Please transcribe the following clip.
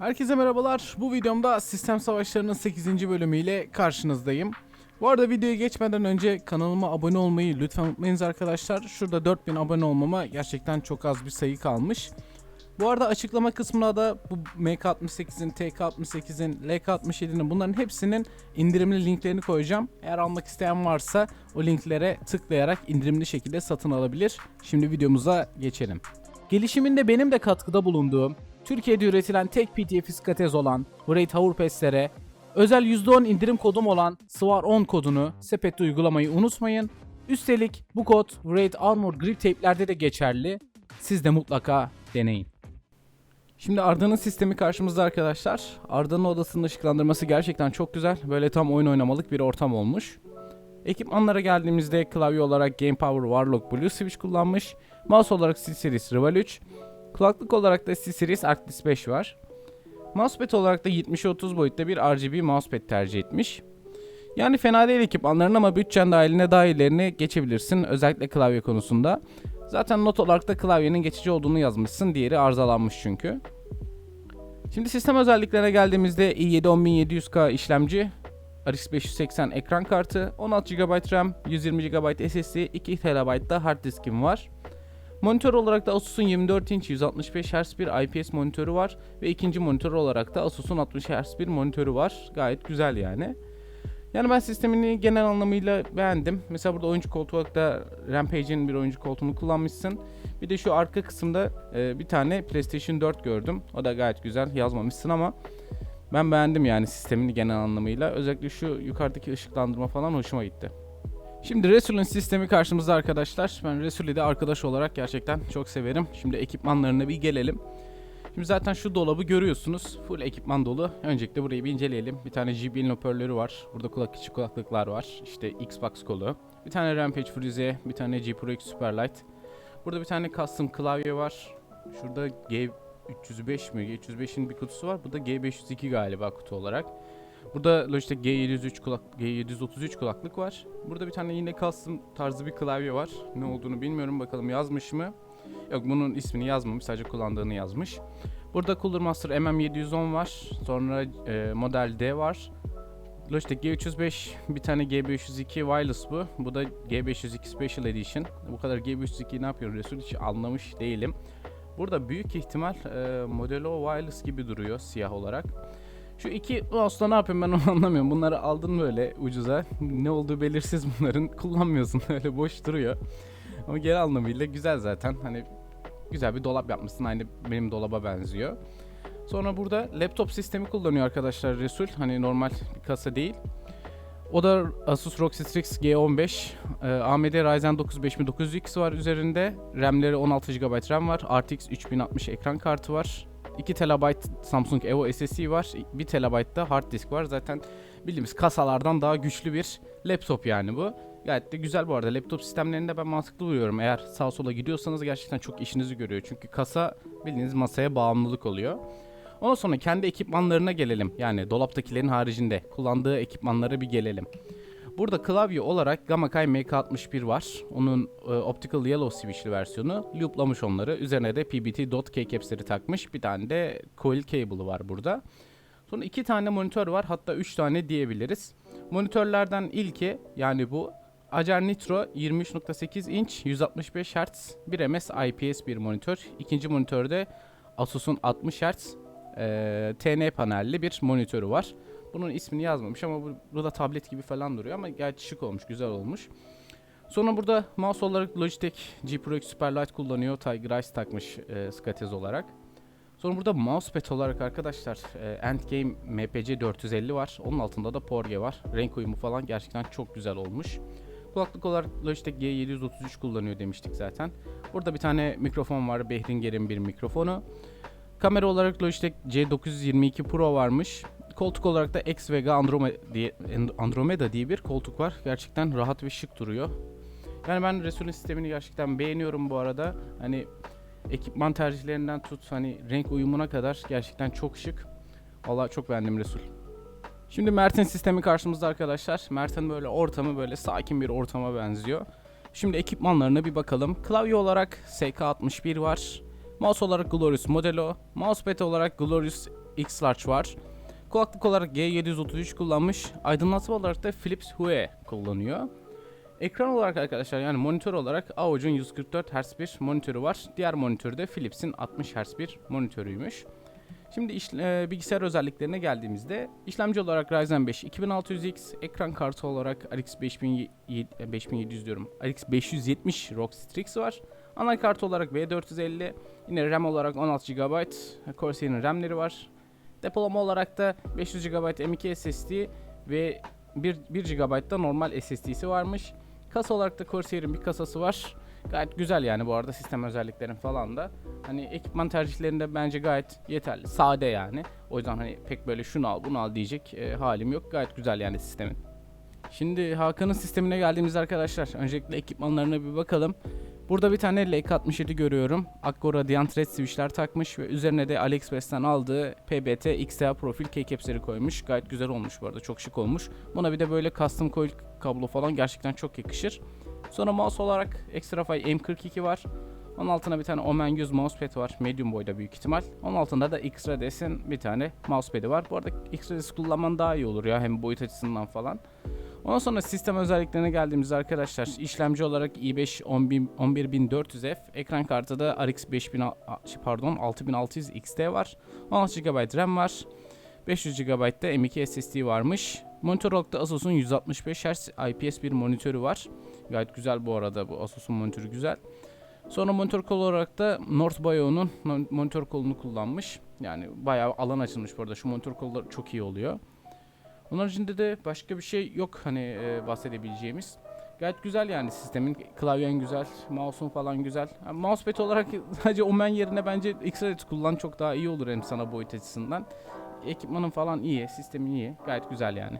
Herkese merhabalar. Bu videomda Sistem Savaşları'nın 8. bölümüyle karşınızdayım. Bu arada videoya geçmeden önce kanalıma abone olmayı lütfen unutmayınız arkadaşlar. Şurada 4000 abone olmama gerçekten çok az bir sayı kalmış. Bu arada açıklama kısmına da bu MK68'in, TK68'in, LK67'nin bunların hepsinin indirimli linklerini koyacağım. Eğer almak isteyen varsa o linklere tıklayarak indirimli şekilde satın alabilir. Şimdi videomuza geçelim. Gelişiminde benim de katkıda bulunduğum, Türkiye'de üretilen tek PDF iskatez olan Great Hourpass'lere özel %10 indirim kodum olan SWAR10 kodunu sepette uygulamayı unutmayın. Üstelik bu kod Great Armor Grip Tape'lerde de geçerli. Siz de mutlaka deneyin. Şimdi Arda'nın sistemi karşımızda arkadaşlar. Arda'nın odasının ışıklandırması gerçekten çok güzel. Böyle tam oyun oynamalık bir ortam olmuş. Ekipmanlara geldiğimizde klavye olarak Game Power Warlock Blue Switch kullanmış. Mouse olarak SteelSeries Rival 3. Kulaklık olarak da SteelSeries Arctis 5 var. Mousepad olarak da 70-30 boyutta bir RGB mousepad tercih etmiş. Yani fena değil ekipmanların ama bütçen dahiline daha iyilerini geçebilirsin özellikle klavye konusunda. Zaten not olarak da klavyenin geçici olduğunu yazmışsın diğeri arızalanmış çünkü. Şimdi sistem özelliklerine geldiğimizde i7 10700K işlemci, RX 580 ekran kartı, 16 GB RAM, 120 GB SSD, 2 TB da hard diskim var. Monitör olarak da Asus'un 24 inç 165 Hz bir IPS monitörü var ve ikinci monitör olarak da Asus'un 60 Hz bir monitörü var. Gayet güzel yani. Yani ben sistemini genel anlamıyla beğendim. Mesela burada oyuncu koltuğu olarak da Rampage'in bir oyuncu koltuğunu kullanmışsın. Bir de şu arka kısımda e, bir tane PlayStation 4 gördüm. O da gayet güzel yazmamışsın ama ben beğendim yani sistemini genel anlamıyla. Özellikle şu yukarıdaki ışıklandırma falan hoşuma gitti. Şimdi Resul'ün sistemi karşımızda arkadaşlar. Ben Resul'ü de arkadaş olarak gerçekten çok severim. Şimdi ekipmanlarına bir gelelim. Şimdi zaten şu dolabı görüyorsunuz. Full ekipman dolu. Öncelikle burayı bir inceleyelim. Bir tane JBL'in hoparlörü var. Burada kulak içi kulaklıklar var. İşte Xbox kolu. Bir tane Rampage Freeze, bir tane G Pro X Superlight. Burada bir tane custom klavye var. Şurada G305 mi? G305'in bir kutusu var. Bu da G502 galiba kutu olarak. Burada Logitech G703 kulak G733 kulaklık var. Burada bir tane yine custom tarzı bir klavye var. Ne olduğunu bilmiyorum bakalım yazmış mı? Yok bunun ismini yazmamış sadece kullandığını yazmış. Burada Cooler Master MM710 var. Sonra e, model D var. Logitech G305 bir tane G502 wireless bu. Bu da G502 Special Edition. Bu kadar G502 ne yapıyor Resul hiç anlamış değilim. Burada büyük ihtimal e, Modelo wireless gibi duruyor siyah olarak. Şu iki mouse'la ne yapayım ben onu anlamıyorum. Bunları aldın böyle ucuza. Ne olduğu belirsiz bunların. Kullanmıyorsun öyle boş duruyor. Ama genel anlamıyla güzel zaten. Hani güzel bir dolap yapmışsın. Aynı benim dolaba benziyor. Sonra burada laptop sistemi kullanıyor arkadaşlar Resul. Hani normal bir kasa değil. O da Asus ROG Strix G15. Ee, AMD Ryzen 9 5900X var üzerinde. RAM'leri 16 GB RAM var. RTX 3060 ekran kartı var. 2 TB Samsung Evo SSD var. 1 TB da hard disk var. Zaten bildiğimiz kasalardan daha güçlü bir laptop yani bu. Gayet de güzel bu arada. Laptop sistemlerinde ben mantıklı buluyorum. Eğer sağa sola gidiyorsanız gerçekten çok işinizi görüyor. Çünkü kasa bildiğiniz masaya bağımlılık oluyor. Ondan sonra kendi ekipmanlarına gelelim. Yani dolaptakilerin haricinde kullandığı ekipmanlara bir gelelim. Burada klavye olarak Gamakai MK61 var. Onun e, Optical Yellow switch'li versiyonu. Looplamış onları. Üzerine de PBT dot K-caps'leri takmış. Bir tane de coil cable'ı var burada. Sonra iki tane monitör var. Hatta üç tane diyebiliriz. Monitörlerden ilki yani bu Acer Nitro 23.8 inç 165 Hz 1 ms IPS bir monitör. İkinci monitörde Asus'un 60 Hz e, TN panelli bir monitörü var. Bunun ismini yazmamış ama bu, burada tablet gibi falan duruyor ama gayet şık olmuş, güzel olmuş. Sonra burada mouse olarak Logitech G Pro X Superlight kullanıyor. Tiger Eyes takmış e, skatez olarak. Sonra burada mousepad olarak arkadaşlar e, Endgame MPC 450 var. Onun altında da Porge var. Renk uyumu falan gerçekten çok güzel olmuş. Kulaklık olarak Logitech G733 kullanıyor demiştik zaten. Burada bir tane mikrofon var. Behringer'in bir mikrofonu. Kamera olarak Logitech C922 Pro varmış. Koltuk olarak da X Vega Andromeda diye, bir koltuk var. Gerçekten rahat ve şık duruyor. Yani ben Resul'ün sistemini gerçekten beğeniyorum bu arada. Hani ekipman tercihlerinden tut hani renk uyumuna kadar gerçekten çok şık. Valla çok beğendim Resul. Şimdi Mert'in sistemi karşımızda arkadaşlar. Mert'in böyle ortamı böyle sakin bir ortama benziyor. Şimdi ekipmanlarına bir bakalım. Klavye olarak SK61 var. Mouse olarak Glorious Modelo. Mousepad olarak Glorious X Large var. Kulaklık olarak G733 kullanmış. Aydınlatma olarak da Philips Hue kullanıyor. Ekran olarak arkadaşlar yani monitör olarak AOC'un 144 Hz bir monitörü var. Diğer monitörü de Philips'in 60 Hz bir monitörüymüş. Şimdi iş- e, bilgisayar özelliklerine geldiğimizde işlemci olarak Ryzen 5 2600X, ekran kartı olarak RX 5000 e, 5700 diyorum. RX 570 ROG Strix var. Anakart olarak V450, yine RAM olarak 16 GB, Corsair'in RAM'leri var. Depolama olarak da 500 GB M.2 SSD ve 1, 1 GB da normal SSD'si varmış. Kasa olarak da Corsair'in bir kasası var. Gayet güzel yani bu arada sistem özelliklerin falan da. Hani ekipman tercihlerinde bence gayet yeterli. Sade yani. O yüzden hani pek böyle şunu al bunu al diyecek e, halim yok. Gayet güzel yani sistemin. Şimdi Hakan'ın sistemine geldiğimizde arkadaşlar öncelikle ekipmanlarına bir bakalım. Burada bir tane LK67 görüyorum. Akkora Diant Red switchler takmış ve üzerine de AliExpress'ten aldığı PBT XTA profil keycaps'leri koymuş. Gayet güzel olmuş bu arada çok şık olmuş. Buna bir de böyle custom coil kablo falan gerçekten çok yakışır. Sonra mouse olarak Extrafy M42 var. Onun altına bir tane Omen 100 mousepad var. Medium boyda büyük ihtimal. Onun altında da X-Rades'in bir tane mousepad'i var. Bu arada X-Rades kullanman daha iyi olur ya hem boyut açısından falan. Ondan sonra sistem özelliklerine geldiğimizde arkadaşlar işlemci olarak i5 10000 11400F, ekran kartı da RX 5000 a- şey, pardon 6600 XT var. 16 GB RAM var. 500 GB da M.2 SSD varmış. Monitör olarak da Asus'un 165 Hz IPS bir monitörü var. Gayet güzel bu arada bu Asus'un monitörü güzel. Sonra monitör kolu olarak da North Bio'nun mon- monitör kolunu kullanmış. Yani bayağı alan açılmış bu arada. Şu monitör kolları çok iyi oluyor. Onun haricinde de başka bir şey yok hani e, bahsedebileceğimiz. Gayet güzel yani sistemin klavyen güzel, mouse'un falan güzel. Yani mousepad olarak sadece Omen yerine bence X-Ray kullan çok daha iyi olur hem sana boyut açısından. Ekipmanın falan iyi, sistemin iyi. Gayet güzel yani.